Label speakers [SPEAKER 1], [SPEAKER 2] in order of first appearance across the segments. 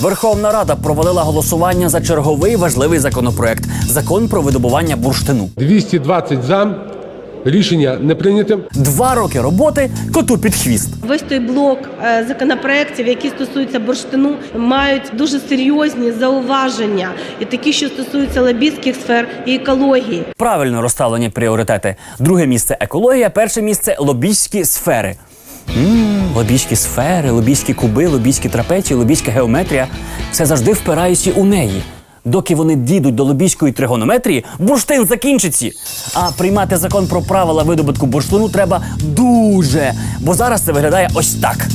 [SPEAKER 1] Верховна Рада провалила голосування за черговий важливий законопроект закон про видобування бурштину.
[SPEAKER 2] 220 за. Рішення не прийняте.
[SPEAKER 1] Два роки роботи коту під хвіст.
[SPEAKER 3] Весь той блок е, законопроєктів, які стосуються бурштину, мають дуже серйозні зауваження, і такі, що стосуються лобістських сфер і екології.
[SPEAKER 1] Правильно розставлені пріоритети. Друге місце екологія, перше місце лобійські сфери. Лобійські сфери, лобійські куби, лобійські трапеції, лобійська геометрія. Все завжди впираючи у неї. Доки вони дійдуть до лобійської тригонометрії, бурштин закінчиться. А приймати закон про правила видобутку бурштину треба дуже. Бо зараз це виглядає ось так.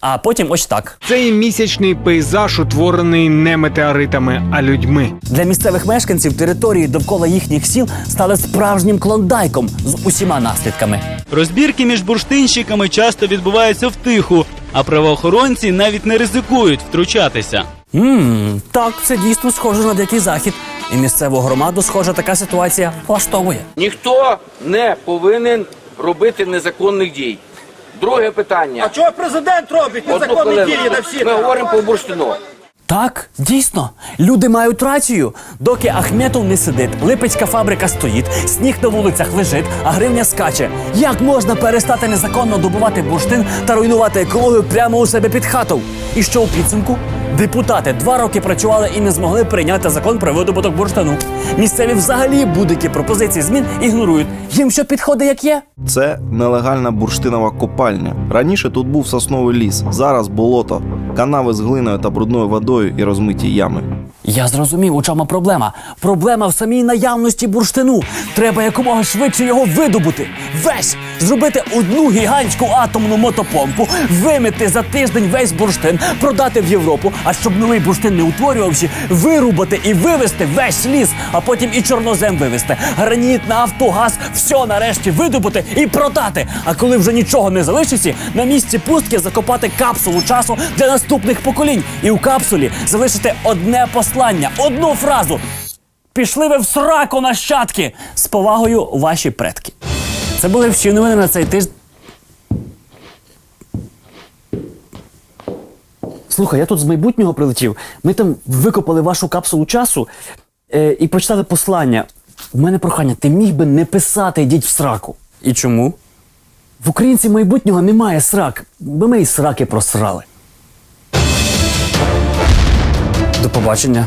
[SPEAKER 1] А потім ось так.
[SPEAKER 4] Цей місячний пейзаж утворений не метеоритами, а людьми.
[SPEAKER 1] Для місцевих мешканців території довкола їхніх сіл стали справжнім клондайком з усіма наслідками.
[SPEAKER 5] Розбірки між бурштинщиками часто відбуваються втиху, а правоохоронці навіть не ризикують втручатися.
[SPEAKER 1] Ммм, так, це дійсно схоже на дикий захід. І місцеву громаду, схоже, така ситуація влаштовує.
[SPEAKER 6] Ніхто не повинен робити незаконних дій. Друге питання.
[SPEAKER 7] А чого президент робить незаконні
[SPEAKER 6] хвилину.
[SPEAKER 7] дії на всі?
[SPEAKER 6] Ми говоримо по бурштину.
[SPEAKER 1] Так, дійсно, люди мають рацію. Доки Ахметов не сидить, липецька фабрика стоїть, сніг на вулицях лежить, а гривня скаче. Як можна перестати незаконно добувати бурштин та руйнувати екологію прямо у себе під хатою? І що у підсумку? Депутати два роки працювали і не змогли прийняти закон про видобуток бурштину. Місцеві взагалі будь-які пропозиції змін ігнорують. Їм що підходить, як є?
[SPEAKER 8] Це нелегальна бурштинова копальня. Раніше тут був сосновий ліс, зараз болото, канави з глиною та брудною водою і розмиті ями.
[SPEAKER 1] Я зрозумів, у чому проблема. Проблема в самій наявності бурштину. Треба якомога швидше його видобути. Весь зробити одну гігантську атомну мотопомпу, вимити за тиждень весь бурштин, продати в Європу. А щоб новий бурштин не утворювався, вирубати і вивезти весь ліс, а потім і чорнозем вивезти. Граніт, нафту, газ, все нарешті видобути і продати. А коли вже нічого не залишиться, на місці пустки закопати капсулу часу для наступних поколінь. І у капсулі залишити одне послання, одну фразу. Пішли ви в сраку нащадки! З повагою ваші предки. Це були всі новини на цей тиждень. Слухай, я тут з майбутнього прилетів. Ми там викопали вашу капсулу часу е, і прочитали послання. У мене прохання, ти міг би не писати йдіть в сраку. І чому? В українці майбутнього немає срак, бо ми і сраки просрали. До побачення.